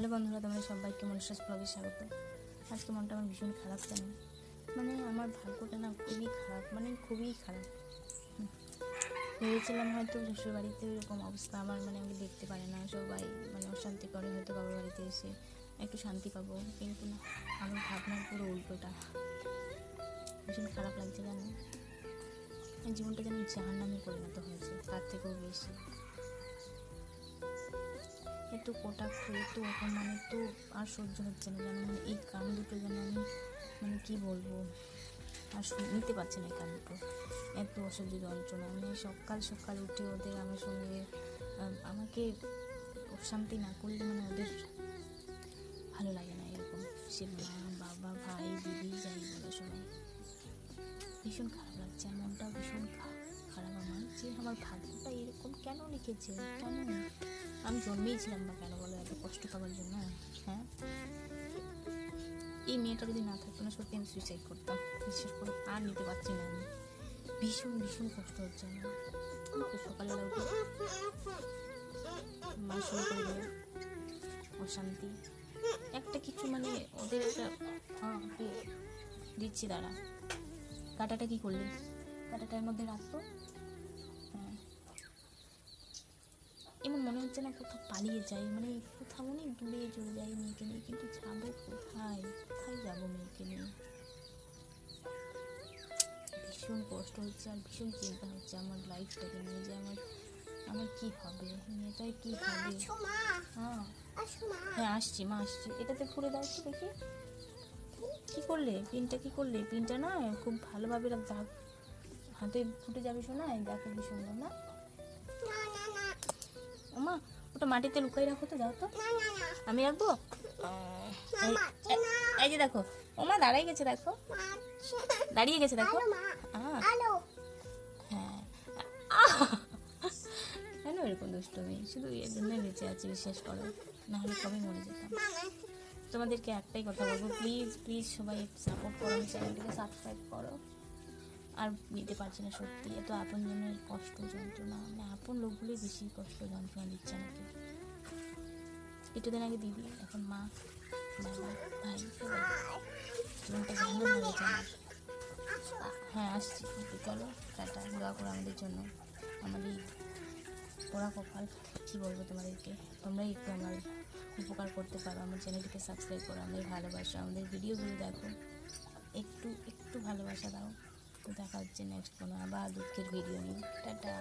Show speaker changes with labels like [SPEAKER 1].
[SPEAKER 1] Hello বন্ধুরা তোমরা সবাইকে মনুষ্যাস ব্লগে স্বাগত। আজকে মনটা আমার ভীষণ খারাপ কেন মানে আমার ভাগ্যটা না খুবই খারাপ মানে খুবই খারাপ। ভেবেছিলাম হয়তো শ্বশুর বাড়িতে এরকম অবস্থা আমার মানে আমাকে দেখতে পারে না, সবাই মানে অশান্তি করে, হয়তো বাবার বাড়িতে এসে একটু শান্তি পাবো, কিন্তু না, আমার ভাবনার পুরো উল্টোটা। ভীষণ খারাপ লাগছে এই জীবনটা যেন জাহার নামে পরিণত হয়েছে, তার থেকেও বেশি। একটু কটাক্ষ একটু মানে একটু আর সহ্য হচ্ছে না জানো মানে এই কান দুটো যেন আমি মানে কি বলব, আর নিতে পারছি না কান দুটো। এত অসহ্য যন্ত্রণা মানে সকাল সকাল উঠে ওদের আমার সঙ্গে আমাকে অশান্তি না করলে মানে ওদের ভালো লাগে না এরকম। সে মা, বাবা, ভাই, দিদি, যাই বলে সবাই। ভীষণ খারাপ লাগছে, আর মনটাও ভীষণ খা- খারাপ আমার, যে আমার ভাগ্যটা এরকম কেন লিখেছে? কেন আমি জন্মেইছিলাম না কেন বলো, এত কষ্ট পাওয়ার জন্য হ্যাঁ? এই মেয়েটা যদি না থাকতো না, সত্যি আমি সুইসাইড করতাম। বিশ্বাস করে, আর নিতে পারছি না আমি। ভীষণ ভীষণ কষ্ট হচ্ছে আমার। সকালবেলা উঠে মা শুরু করে অশান্তি। একটা কিছু মানে ওদের একটা হ্যাঁ দিচ্ছি দাঁড়া কাটাটা কি করলি? কাটাটার মধ্যে রাখতো। এমন মনে হচ্ছে না কোথাও পালিয়ে যাই মানে কোথাও অনেক দূরে চলে যাই মেয়েকে নিয়ে কিন্তু যাব কোথায়? কোথায় যাব মেয়েকে নিয়ে? ভীষণ কষ্ট হচ্ছে আর ভীষণ চিন্তা হচ্ছে আমার লাইফটাকে নিয়ে যে আমার আমার কি হবে? মেয়েটাই কি হবে? হ্যাঁ। হ্যাঁ আসছি মা আসছি। এটাতে ঘুরে দাও তো দেখি। কি করলে? পিনটা কি করলে? পিনটা না খুব ভালোভাবে দাগ হাতে ফুটে যাবে শোনা না
[SPEAKER 2] না না?
[SPEAKER 1] ওমা ওটা মাটিতে লুকাই রাখো তো দাও তো। আমি রাখব? এই- যে দেখো ওমা দাঁড়াই গেছে দেখো। দাঁড়িয়ে গেছে দেখো। হ্যাঁ! কেন এরকম দুষ্টমি? শুধু এর জন্যই বেঁচে আছি বিশ্বাস করো। না হলে কবে মরে যেতাম। তোমাদেরকে একটাই কথা বলব প্লিজ প্লিজ সবাই সাপোর্ট করো চ্যানেলটিকে সাবস্ক্রাইব করো। আর নিতে পারছি না সত্যি। এত আপন জনের কষ্ট, যন্ত্রণা। মানে আপন লোকগুলোই বেশি কষ্ট, যন্ত্রণা দিচ্ছে আমাকে। কিছুদিন আগে দিদি, এখন মা, বাবা, ভাই হয়ে আসছি। চলো, টাটা। দোয়া করো আমাদের জন্য। আমাদের পড়া কপাল, কী বলব তোমাদেরকে? তোমরাই একটু আমার উপকার করতে পারো। আমার চ্যানেলটিকে সাবস্ক্রাইব করো। আমাদের ভালোবাসো, আমাদের ভিডিওগুলো দেখো। একটু একটু ভালোবাসা দাও। দেখা হচ্ছে নেক্সট কোনো আবার দুঃখের ভিডিও নিয়ে। টাটা।